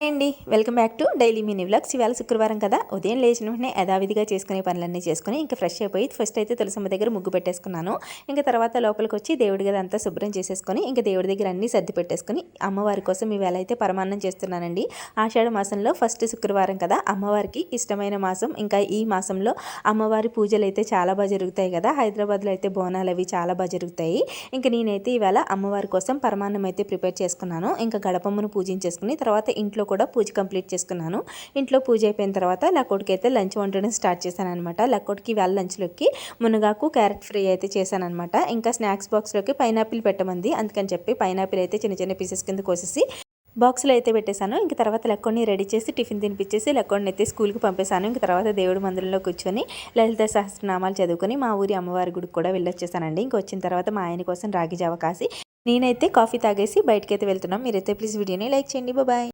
అండి. Welcome back to daily mini vlogs. ఇవాళ శుక్రవారం కదా. ఉదయం లేచిన వెంటనే యథావిధిగా చేసుకునే పనులన్నీ చేసుకుని ఇంకా ఫ్రెష్ అయిపోయి ఫస్ట్ అయితే తులసమ్మ దగ్గర ముగ్గు పెట్టేసుకున్నాను. ఇంకా తర్వాత లోపలికి వచ్చి దేవుడి గది అంతా శుభ్రం చేసేసుకొని ఇంకా దేవుడి దగ్గర అన్నీ సర్ది పెట్టేసుకొని అమ్మవారి కోసం ఇవాళ అయితే పరమాన్నం చేస్తున్నానండి. ఆషాఢ మాసంలో ఫస్ట్ శుక్రవారం కదా. అమ్మవారికి ఇష్టమైన మాసం. ఇంకా ఈ మాసంలో అమ్మవారి పూజలు అయితే చాలా బాగా జరుగుతాయి కదా. హైదరాబాద్లో అయితే బోనాలు అవి చాలా బాగా జరుగుతాయి. ఇంకా నేనైతే ఇవాళ అమ్మవారి కోసం పరమాన్నం అయితే ప్రిపేర్ చేసుకున్నాను. ఇంకా గడపమ్మను పూజించేసుకుని తర్వాత ఇంట్లో కూడా పూజ కంప్లీట్ చేసుకున్నాను. ఇంట్లో పూజ అయిపోయిన తర్వాత లక్కోడికి అయితే లంచ్ వండడం స్టార్ట్ చేశాను అనమాట లక్కోడికి వాళ్ళ లంచ్లోకి మునగాకు క్యారెట్ ఫ్రై అయితే చేశానమాట ఇంకా స్నాక్స్ బాక్స్లోకి పైనాపిల్ పెట్టమంది. అందుకని చెప్పి పైనాపిల్ అయితే చిన్న చిన్న పీసెస్ కింద కోసేసి బాక్స్లో అయితే పెట్టేశాను. ఇంక తర్వాత లెక్కొని రెడీ చేసి టిఫిన్ తినిపించేసి లెక్కొని అయితే స్కూల్కి పంపేశాను. ఇంక తర్వాత దేవుడి మందిరంలో కూర్చొని లలిత సహస్రనామాలు చదువుకొని మా ఊరి అమ్మవారి గుడికి కూడా వెళ్ళొచ్చేసానండి. ఇంక వచ్చిన తర్వాత మా ఆయన కోసం రాగి జావ కాసి నేనైతే కాఫీ తాగేసి బయటకైతే వెళ్తున్నాం. మీరైతే ప్లీజ్ వీడియోని లైక్ చేయండి. బాయ్.